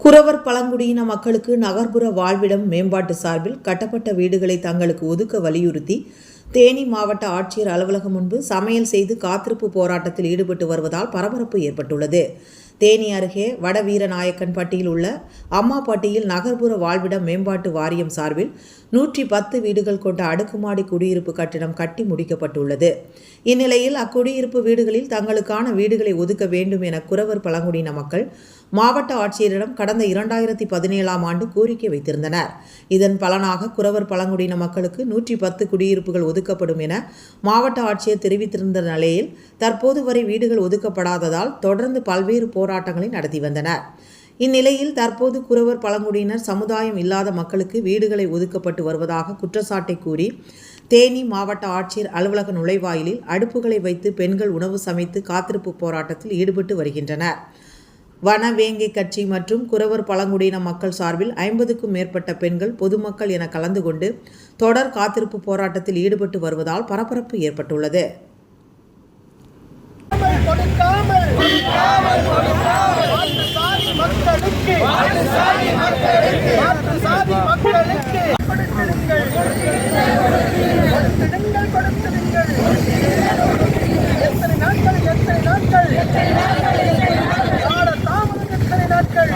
குறவர் பழங்குடியின மக்களுக்கு நகர்ப்புற வாழ்விடம் மேம்பாட்டு சார்பில் கட்டப்பட்ட வீடுகளை தங்களுக்கு ஒதுக்க வலியுறுத்தி தேனி மாவட்ட ஆட்சியர் அலுவலகம் முன்பு சமையல் செய்து காத்திருப்பு போராட்டத்தில் ஈடுபட்டு வருவதால் பரபரப்பு ஏற்பட்டுள்ளது. தேனி அருகே வடவீரநாயக்கன்பட்டியில் உள்ள அம்மாப்பட்டியில் நகர்ப்புற வாழ்விடம் மேம்பாட்டு வாரியம் சார்பில் நூற்றி பத்து வீடுகள் கொண்ட அடுக்குமாடி குடியிருப்பு கட்டிடம் கட்டி முடிக்கப்பட்டுள்ளது. இந்நிலையில் அக்குடியிருப்பு வீடுகளில் தங்களுக்கான வீடுகளை ஒதுக்க வேண்டும் என குறவர் பழங்குடியின மக்கள் மாவட்ட ஆட்சியரிடம் கடந்த இரண்டாயிரத்தி பதினேழாம் ஆண்டு கோரிக்கை வைத்திருந்தனர். இதன் பலனாக குறவர் பழங்குடியின மக்களுக்கு நூற்றி பத்து குடியிருப்புகள் ஒதுக்கப்படும் என மாவட்ட ஆட்சியர் தெரிவித்திருந்த நிலையில் தற்போது வரை வீடுகள் ஒதுக்கப்படாததால் தொடர்ந்து பல்வேறு போராட்டங்கள் போராட்டங்களை நடத்தி வந்தனர். இந்நிலையில் தற்போது குறவர் பழங்குடியினர் சமுதாயம் இல்லாத மக்களுக்கு வீடுகளை ஒதுக்கப்பட்டு வருவதாக குற்றச்சாட்டை கூறி தேனி மாவட்ட ஆட்சியர் அலுவலக நுழைவாயிலில் அடுப்புகளை வைத்து பெண்கள் உணவு சமைத்து காத்திருப்பு போராட்டத்தில் ஈடுபட்டு வருகின்றனர். வனவேங்கை கட்சி மற்றும் குறவர் பழங்குடியின மக்கள் சார்பில் ஐம்பதுக்கும் மேற்பட்ட பெண்கள் பொதுமக்கள் என கலந்து கொண்டு தொடர் காத்திருப்பு போராட்டத்தில் ஈடுபட்டு வருவதால் பரபரப்பு ஏற்பட்டுள்ளது. மக்களுக்கு மாற்று சாதி மக்களுக்கு கொடுத்திடுங்கள் எத்தனை நாட்கள் எத்தனை நாட்கள்? தாமதம் எத்தனை நாட்கள்?